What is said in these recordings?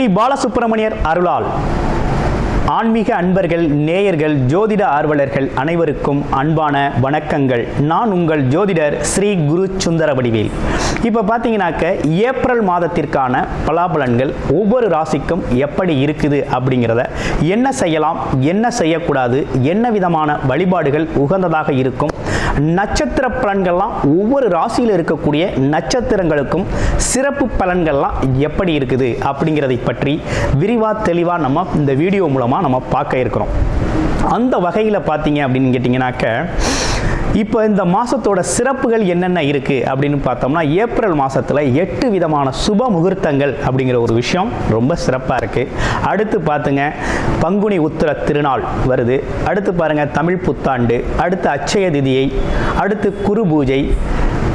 ஸ்ரீ பாலசுப்பிரமணியர் அருளால். ஆன்மீக அன்பர்கள் நேயர்கள் ஜோதிட ஆர்வலர்கள் அனைவருக்கும் அன்பான வணக்கங்கள். நான் உங்கள் ஜோதிடர் ஸ்ரீ குரு சுந்தர வடிவேல் இப்போ பார்த்தீங்கன்னாக்க ஏப்ரல் மாதத்திற்கான பலாபலன்கள் ஒவ்வொரு ராசிக்கும் எப்படி இருக்குது அப்படிங்கிறத என்ன செய்யலாம் என்ன செய்யக்கூடாது என்ன விதமான வழிபாடுகள் உகந்ததாக இருக்கும் நட்சத்திர பலன்கள்லாம் ஒவ்வொரு ராசியில் இருக்கக்கூடிய நட்சத்திரங்களுக்கும் சிறப்பு பலன்கள்லாம் எப்படி இருக்குது அப்படிங்கிறதை பற்றி விரிவாக தெளிவாக நம்ம இந்த வீடியோ மூலமாக நம்ம பார்க்க இருக்கிறோம். அந்த வகையில் பார்த்தீங்க அப்படின்னு கேட்டிங்கனாக்க இப்போ இந்த மாதத்தோட சிறப்புகள் என்னென்ன இருக்குது அப்படின்னு பார்த்தோம்னா ஏப்ரல் மாதத்தில் எட்டு விதமான சுப முகூர்த்தங்கள் அப்படிங்கிற ஒரு விஷயம் ரொம்ப சிறப்பாக இருக்குது அடுத்து பார்த்துங்க பங்குனி உத்திர திருநாள் வருது. அடுத்து பாருங்கள் தமிழ் புத்தாண்டு அடுத்து அட்சய திதியை அடுத்து குரு பூஜை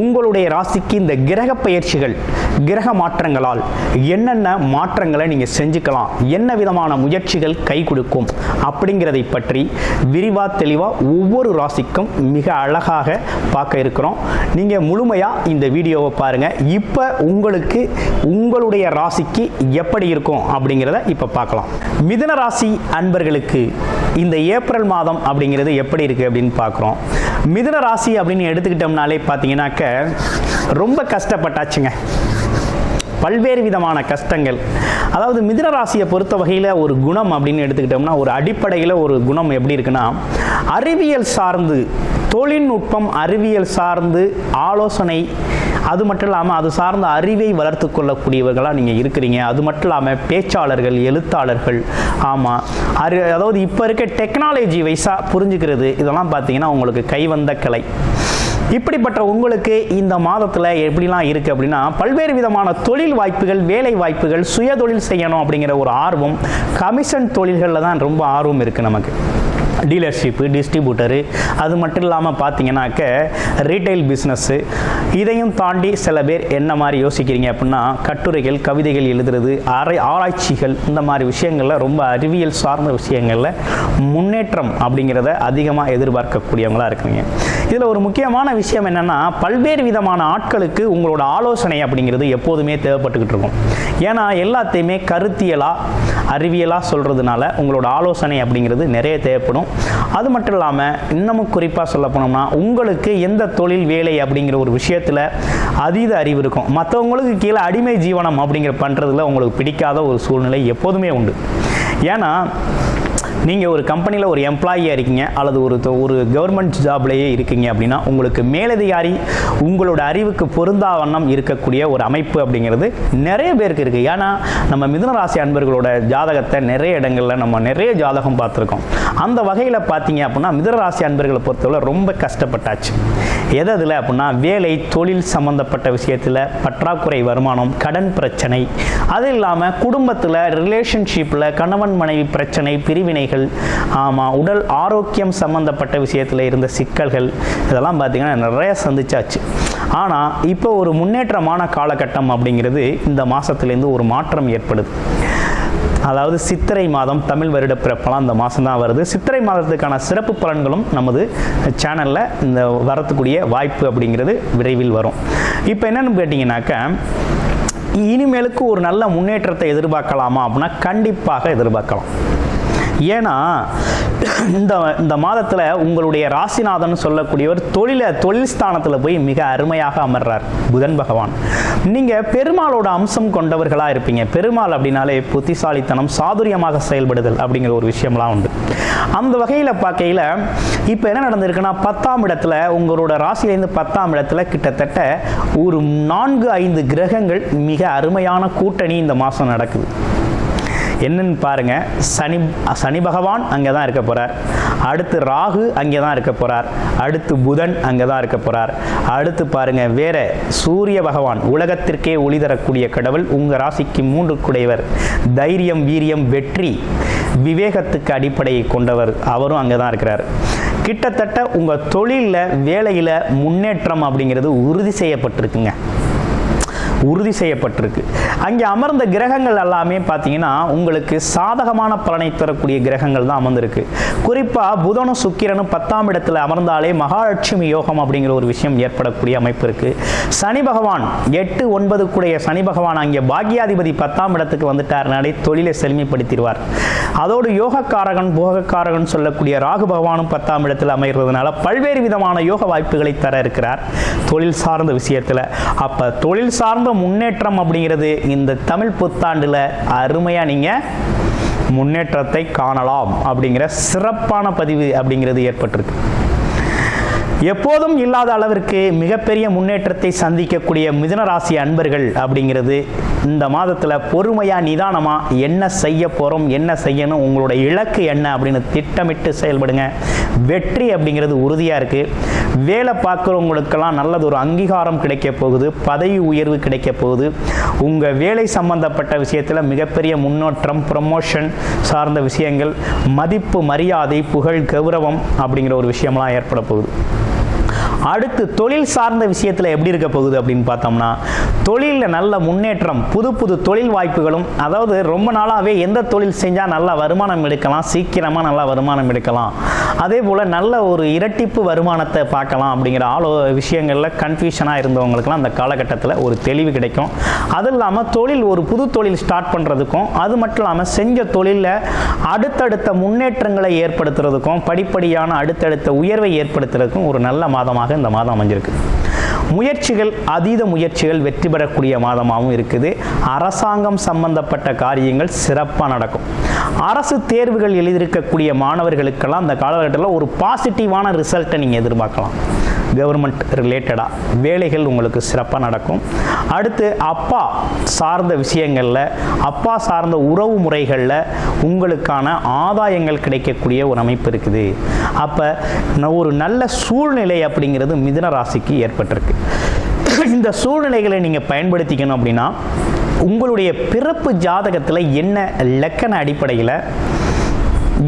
உங்களுடைய ராசிக்கு இந்த கிரக பயிற்சிகள் கிரக மாற்றங்களால் என்னென்ன மாற்றங்களை நீங்கள் செஞ்சுக்கலாம் என்ன விதமான முயற்சிகள் கை கொடுக்கும் அப்படிங்கிறதை பற்றி விரிவாக தெளிவாக ஒவ்வொரு ராசிக்கும் மிக அழகாக பார்க்க இருக்கிறோம். நீங்கள் முழுமையாக இந்த வீடியோவை பாருங்கள் இப்போ உங்களுக்கு உங்களுடைய ராசிக்கு எப்படி இருக்கும் அப்படிங்கிறத இப்போ பார்க்கலாம். மிதுன ராசி அன்பர்களுக்கு இந்த ஏப்ரல் மாதம் அப்படிங்கிறது எப்படி இருக்குது அப்படின்னு பார்க்குறோம். மிதுன ராசி அப்படின்னு எடுத்துக்கிட்டோம்னாலே பார்த்தீங்கன்னாக்க ரொம்ப கஷ்டப்பட்டாச்சுங்க. பல்வேறு விதமான கஷ்டங்கள். அதாவது மிதுன ராசியை பொறுத்த வகையில் ஒரு குணம் அப்படின்னு எடுத்துக்கிட்டோம்னா ஒரு அடிப்படையில் ஒரு குணம் எப்படி இருக்குன்னா அறிவியல் சார்ந்து தொழில்நுட்பம் அறிவியல் சார்ந்து ஆலோசனை அது மட்டும் இல்லாமல் அது சார்ந்த அறிவை வளர்த்து கொள்ளக்கூடியவர்களாக நீங்கள் இருக்கிறீங்க. அது மட்டும் இல்லாமல் பேச்சாளர்கள் எழுத்தாளர்கள் ஆமாம் அறி அதாவது இப்போ இருக்க டெக்னாலஜி வைஸாக புரிஞ்சுக்கிறது இதெல்லாம் பார்த்தீங்கன்னா உங்களுக்கு கைவந்த கலை. இப்படிப்பட்ட உங்களுக்கு இந்த மாதத்தில் எப்படிலாம் இருக்குது அப்படின்னா பல்வேறு விதமான தொழில் வாய்ப்புகள் வேலை வாய்ப்புகள் சுயதொழில் செய்யணும் அப்படிங்கிற ஒரு ஆர்வம் கமிஷன் தொழில்களில் தான் ரொம்ப ஆர்வம் இருக்குது நமக்கு. டீலர்ஷிப்பு டிஸ்ட்ரிபியூட்டரு அது மட்டும் இல்லாமல் பார்த்தீங்கன்னாக்க ரீட்டைல் பிஸ்னஸ்ஸு இதையும் தாண்டி சில பேர் என்ன மாதிரி யோசிக்கிறீங்க அப்படின்னா கட்டுரைகள் கவிதைகள் எழுதுறது ஆரை ஆராய்ச்சிகள் இந்த மாதிரி விஷயங்களில் ரொம்ப அறிவியல் சார்ந்த விஷயங்களில் முன்னேற்றம் அப்படிங்கிறத அதிகமாக எதிர்பார்க்கக்கூடியவங்களாக இருக்கிறீங்க. இதில் ஒரு முக்கியமான விஷயம் என்னென்னா பல்வேறு விதமான ஆட்களுக்கு உங்களோட ஆலோசனை அப்படிங்கிறது எப்போதுமே தேவைப்பட்டுக்கிட்டு இருக்கும். ஏன்னா எல்லாத்தையுமே கருத்தியலாக அறிவியலாக சொல்கிறதுனால உங்களோட ஆலோசனை அப்படிங்கிறது நிறைய தேவைப்படும். அது மட்டும் இல்லாமல் இன்னமும் குறிப்பாக சொல்ல போனோம்னா உங்களுக்கு எந்த தொழில் வேலை அப்படிங்கிற ஒரு விஷயத்தில் அதீத அறிவு இருக்கும். மற்றவங்களுக்கு கீழே அடிமை ஜீவனம் அப்படிங்கிற பண்ணுறதுல உங்களுக்கு பிடிக்காத ஒரு சூழ்நிலை எப்போதுமே உண்டு. ஏன்னா நீங்கள் ஒரு கம்பெனியில் ஒரு எம்ப்ளாயியாக இருக்கீங்க அல்லது ஒரு ஒரு கவர்மெண்ட் ஜாப்லேயே இருக்கீங்க அப்படின்னா உங்களுக்கு மேலதிகாரி உங்களோட அறிவுக்கு பொருந்தா வண்ணம் இருக்கக்கூடிய ஒரு அமைப்பு அப்படிங்கிறது நிறைய பேருக்கு இருக்குது ஏன்னா நம்ம மிதுன ராசி அன்பர்களோட ஜாதகத்தை நிறைய இடங்களில் நம்ம நிறைய ஜாதகம் பார்த்துருக்கோம். அந்த வகையில் பார்த்தீங்க அப்படின்னா மிதுன ராசி அன்பர்களை பொறுத்தவரை ரொம்ப கஷ்டப்பட்டாச்சு. எது அதில் அப்படின்னா வேலை தொழில் சம்மந்தப்பட்ட விஷயத்தில் பற்றாக்குறை வருமானம் கடன் பிரச்சனை. அது இல்லாமல் குடும்பத்தில் ரிலேஷன்ஷிப்பில் கணவன் மனைவி பிரச்சனை பிரிவினைகள் ஆமாம் உடல் ஆரோக்கியம் சம்மந்தப்பட்ட விஷயத்தில் இருந்த சிக்கல்கள் இதெல்லாம் பார்த்திங்கன்னா நிறைய சந்திச்சாச்சு. ஆனால் இப்போ ஒரு முன்னேற்றமான காலகட்டம் அப்படிங்கிறது இந்த மாதத்துலேருந்து ஒரு மாற்றம் ஏற்படுது. அதாவது சித்திரை மாதம் தமிழ் வருட பிறப்பெல்லாம் இந்த மாதம் தான் வருது. சித்திரை மாதத்துக்கான சிறப்பு பலன்களும் நமது சேனலில் இந்த வரத்துக்கூடிய வாய்ப்பு அப்படிங்கிறது விரைவில் வரும். இப்போ என்னென்னு கேட்டிங்கனாக்கா இனிமேலுக்கு ஒரு நல்ல முன்னேற்றத்தை எதிர்பார்க்கலாமா அப்படின்னா கண்டிப்பாக எதிர்பார்க்கலாம். ஏன்னா இந்த இந்த மாதத்தில் உங்களுடைய ராசிநாதன் சொல்லக்கூடியவர் தொழில தொழில் ஸ்தானத்தில் போய் மிக அருமையாக அமர்றார் புதன் பகவான். நீங்கள் பெருமாளோட அம்சம் கொண்டவர்களாக இருப்பீங்க. பெருமாள் அப்படின்னாலே புத்திசாலித்தனம் சாதுரியமாக செயல்படுதல் அப்படிங்கிற ஒரு விஷயம்லாம் உண்டு. அந்த வகையில் பார்க்கையில் இப்போ என்ன நடந்திருக்குன்னா பத்தாம் இடத்துல உங்களோட ராசியிலேருந்து பத்தாம் இடத்துல கிட்டத்தட்ட ஒரு நான்கு ஐந்து கிரகங்கள் மிக அருமையான கூட்டணி இந்த மாதம் நடக்குது. என்னன்னு பாருங்கள் சனி சனி பகவான் அங்கே தான் இருக்க போகிறார் அடுத்து ராகு அங்கே தான் இருக்க போகிறார் அடுத்து புதன் அங்கே தான் இருக்க போகிறார் அடுத்து பாருங்கள் வேற சூரிய பகவான் உலகத்திற்கே ஒளி தரக்கூடிய கடவுள் உங்கள் ராசிக்கு மூன்று குடைவர் தைரியம் வீரியம் வெற்றி விவேகத்துக்கு அடிப்படையை கொண்டவர் அவரும் அங்கே தான் இருக்கிறார். கிட்டத்தட்ட உங்கள் தொழிலில் வேலையில் முன்னேற்றம் அப்படிங்கிறது உறுதி செய்யப்பட்டிருக்குங்க. உறுதி செய்யப்பட்டிருக்கு. அங்கே அமர்ந்த கிரகங்கள் எல்லாமே பார்த்தீங்கன்னா உங்களுக்கு சாதகமான பலனை தரக்கூடிய கிரகங்கள் தான் அமர்ந்திருக்கு. குறிப்பாக புதனும் சுக்கிரனும் பத்தாம் இடத்துல அமர்ந்தாலே மகாலட்சுமி யோகம் அப்படிங்கிற ஒரு விஷயம் ஏற்படக்கூடிய அமைப்பு இருக்குது சனி பகவான் எட்டு ஒன்பது கூடிய சனி பகவான் அங்கே பாக்யாதிபதி பத்தாம் இடத்துக்கு வந்துட்டார்னாலே தொழிலை செழுமைப்படுத்திடுவார். அதோடு யோகக்காரகன் போகக்காரகன் சொல்லக்கூடிய ராகு பகவானும் பத்தாம் இடத்தில் அமைகிறதுனால பல்வேறு விதமான யோக வாய்ப்புகளை தர இருக்கிறார். தொழில் சார்ந்த விஷயத்தில். அப்போ தொழில் சார்ந்த முன்னேற்றம் அப்படிங்கிறது இந்த தமிழ் புத்தாண்டில் அருமையாக நீங்கள் முன்னேற்றத்தை காணலாம் அப்படிங்கிற சிறப்பான பதிவு அப்படிங்கிறது ஏற்பட்டிருக்கு. எப்போதும் இல்லாத அளவிற்கு மிகப்பெரிய முன்னேற்றத்தை சந்திக்கக்கூடிய மிதனராசி அன்பர்கள் அப்படிங்கிறது இந்த மாதத்தில் பொறுமையாக நிதானமாக என்ன செய்ய போகிறோம் என்ன செய்யணும் உங்களோட இலக்கு என்ன அப்படின்னு திட்டமிட்டு செயல்படுங்க. வெற்றி அப்படிங்கிறது உறுதியாக இருக்குது வேலை பார்க்குறவங்களுக்கெல்லாம் நல்லது ஒரு அங்கீகாரம் கிடைக்க போகுது பதவி உயர்வு கிடைக்க போகுது. உங்கள் வேலை சம்பந்தப்பட்ட விஷயத்தில் மிகப்பெரிய முன்னேற்றம் ப்ரமோஷன் சார்ந்த விஷயங்கள் மதிப்பு மரியாதை புகழ் கௌரவம் அப்படிங்கிற ஒரு விஷயம்லாம் ஏற்பட போகுது. அடுத்து தொழில் சார்ந்த விஷயத்தில் எப்படி இருக்க போகுது அப்படின்னு பார்த்தோம்னா தொழிலில் நல்ல முன்னேற்றம் புது புது தொழில் வாய்ப்புகளும் அதாவது ரொம்ப நாளாகவே எந்த தொழில் செஞ்சால் நல்ல வருமானம் எடுக்கலாம் சீக்கிரமாக நல்லா வருமானம் எடுக்கலாம். அதே போல் நல்ல ஒரு இரட்டிப்பு வருமானத்தை பார்க்கலாம் அப்படிங்கிற ஆலோ விஷயங்களில் கன்ஃபியூஷனாக இருந்தவங்களுக்குலாம் அந்த காலகட்டத்தில் ஒரு தெளிவு கிடைக்கும். அது இல்லாமல் தொழில் ஒரு புது தொழில் ஸ்டார்ட் பண்ணுறதுக்கும் அது மட்டும் இல்லாமல் செஞ்ச தொழிலில் அடுத்தடுத்த முன்னேற்றங்களை ஏற்படுத்துறதுக்கும் படிப்படியான அடுத்தடுத்த உயர்வை ஏற்படுத்துறதுக்கும் ஒரு நல்ல மாதமாக இந்த மாதம் அமைஞ்சிருக்கு. முயற்சிகள் அதீத முயற்சிகள் வெற்றி பெறக்கூடிய மாதமாகவும் இருக்குது. அரசாங்கம் சம்பந்தப்பட்ட காரியங்கள் சிறப்பாக நடக்கும். அரசு தேர்வுகள் எழுதியிருக்கக்கூடிய மாணவர்களுக்கெல்லாம் அந்த காலகட்டத்தில் ஒரு பாசிட்டிவான ரிசல்ட்டை நீங்கள் எதிர்பார்க்கலாம். கவர்மெண்ட் ரிலேட்டடாக வேலைகள் உங்களுக்கு சிறப்பாக நடக்கும். அடுத்து அப்பா சார்ந்த விஷயங்களில் அப்பா சார்ந்த உறவு முறைகளில் உங்களுக்கான ஆதாயங்கள் கிடைக்கக்கூடிய ஒரு அமைப்பு இருக்குது. அப்போ ஒரு நல்ல சூழ்நிலை அப்படிங்கிறது மிதன ராசிக்கு ஏற்பட்டிருக்கு. இந்த சூழ்நிலைகளை நீங்கள் பயன்படுத்திக்கணும் அப்படின்னா உங்களுடைய பிறப்பு ஜாதகத்தில் என்ன லக்கண அடிப்படையில்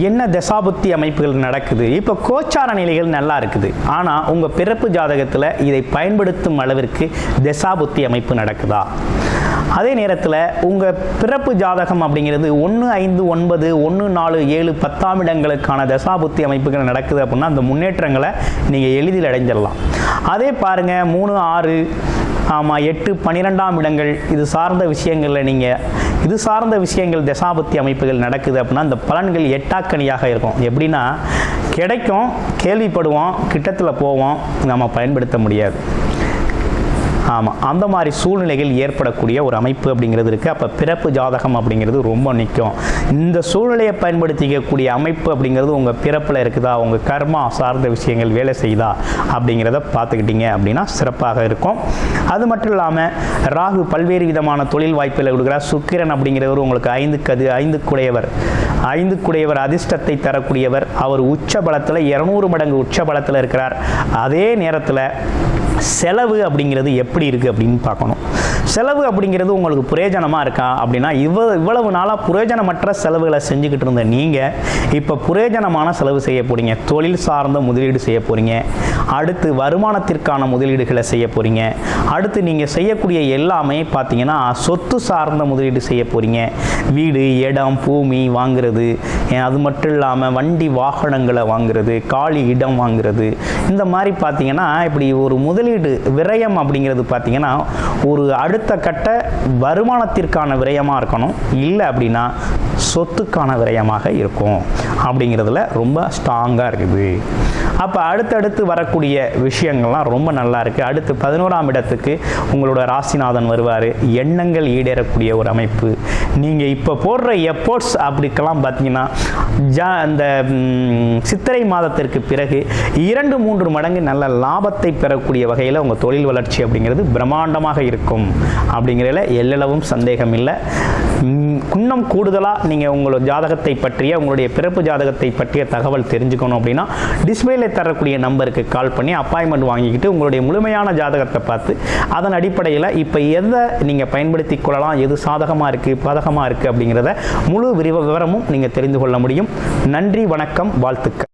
என்ன தசாபுத்தி அமைப்புகள் நடக்குது? இப்போ கோச்சார நிலைகள் நல்லா இருக்குது. ஆனால் உங்கள் பிறப்பு ஜாதகத்தில் இதை பயன்படுத்தும் அளவிற்கு தசாபுத்தி அமைப்பு நடக்குதா? அதே நேரத்தில் உங்கள் பிறப்பு ஜாதகம் அப்படிங்கிறது ஒன்று ஐந்து ஒன்பது ஒன்று நாலு ஏழு பத்தாம் இடங்களுக்கான தசாபுத்தி அமைப்புகள் நடக்குது அப்படின்னா அந்த முன்னேற்றங்களை நீங்கள் எளிதில் அடைஞ்சிடலாம். அதே பாருங்கள் மூணு ஆறு ஆமாம் எட்டு பன்னிரெண்டாம் இடங்கள் இது சார்ந்த விஷயங்களில் நீங்கள் இது சார்ந்த விஷயங்கள் தசாபத்தி அமைப்புகள் நடக்குது அப்படின்னா அந்த பலன்கள் எட்டாக்கணியாக இருக்கும். எப்படின்னா கிடைக்கும் கேள்விப்படுவோம் கிட்டத்தில் போவோம் நம்ம பயன்படுத்த முடியாது. ஆமாம் அந்த மாதிரி சூழ்நிலைகள் ஏற்படக்கூடிய ஒரு அமைப்பு அப்படிங்கிறது இருக்குது அப்போ பிறப்பு ஜாதகம் அப்படிங்கிறது ரொம்ப நிற்கும் இந்த சூழ்நிலையை பயன்படுத்திக்கக்கூடிய அமைப்பு அப்படிங்கிறது உங்கள் பிறப்பில் இருக்குதா? உங்கள் கர்மா சார்ந்த விஷயங்கள் வேலை செய்யுதா? அப்படிங்கிறத பார்த்துக்கிட்டீங்க அப்படின்னா சிறப்பாக இருக்கும். அது மட்டும் இல்லாமல் ராகு பல்வேறு விதமான தொழில் வாய்ப்புகளை கொடுக்குறார் சுக்கிரன் அப்படிங்கிறவர் உங்களுக்கு ஐந்து கது ஐந்து குடையவர் ஐந்து குடையவர் அதிர்ஷ்டத்தை தரக்கூடியவர். அவர் உச்ச பலத்தில் இரநூறு மடங்கு உச்ச பலத்தில் இருக்கிறார். அதே நேரத்தில் செலவு அப்படிங்கிறது எப்படி இருக்குது அப்படின்னு பார்க்கணும். செலவு அப்படிங்கிறது உங்களுக்கு பிரயோஜனமாக இருக்கா? அப்படின்னா இவ்வளவு இவ்வளவு நாளாக பிரயோஜனமற்ற செலவுகளை செஞ்சுக்கிட்டு இருந்த நீங்கள் இப்போ பிரயோஜனமான செலவு செய்ய போகிறீங்க தொழில் சார்ந்த முதலீடு செய்ய போகிறீங்க அடுத்து வருமானத்திற்கான முதலீடுகளை செய்ய போகிறீங்க அடுத்து நீங்கள் செய்யக்கூடிய எல்லாமே பார்த்தீங்கன்னா சொத்து சார்ந்த முதலீடு செய்ய போகிறீங்க வீடு இடம் பூமி வாங்குறது அது மட்டும் இல்லாமல் வண்டி வாகனங்களை வாங்குறது காலி இடம் வாங்குறது. இந்த மாதிரி பார்த்தீங்கன்னா இப்படி ஒரு முதலீடு விரயம் அப்படிங்கிறது பார்த்தீங்கன்னா ஒரு அடுத்த கட்ட வருமானத்திற்கான விரயமாக இருக்கணும். இல்லை அப்படின்னா சொத்துக்கான விரயமாக இருக்கும். அப்படிங்கிறதுல ரொம்ப ஸ்ட்ராங்காக இருக்குது. அப்போ அடுத்தடுத்து வரக்கூடிய விஷயங்கள்லாம் ரொம்ப நல்லா இருக்குது அடுத்து பதினோராம் இடத்துக்கு உங்களோட ராசிநாதன் வருவார். எண்ணங்கள் ஈடேறக்கூடிய ஒரு அமைப்பு. நீங்கள் இப்போ போடுற எஃபோர்ட்ஸ் அப்படிக்கெல்லாம் பார்த்தீங்கன்னா ஜா அந்த சித்திரை மாதத்திற்கு பிறகு இரண்டு மூன்று மடங்கு நல்ல லாபத்தை பெறக்கூடிய வகையில் உங்கள் தொழில் வளர்ச்சி அப்படிங்கிறது பிரம்மாண்டமாக இருக்கும். அப்படிங்கிறதுல எல்லளவும் சந்தேகம் இல்லை இன்னும் கூடுதலாக நீங்கள் உங்களோட ஜாதகத்தை பற்றிய உங்களுடைய பிறப்பு ஜாதகத்தை பற்றிய தகவல் தெரிஞ்சுக்கணும் அப்படின்னா டிஸ்பிளேல தரக்கூடிய நம்பருக்கு கால் பண்ணி அப்பாயின்மெண்ட் வாங்கிக்கிட்டு உங்களுடைய முழுமையான ஜாதகத்தை பார்த்து அதன் அடிப்படையில் இப்போ எதை நீங்கள் பயன்படுத்தி கொள்ளலாம் எது சாதகமாக இருக்குது பாதகமாக இருக்குது அப்படிங்கிறத முழு விரிவ விவரமும் நீங்கள் தெரிந்து கொள்ள முடியும். நன்றி வணக்கம் வாழ்த்துக்கள்.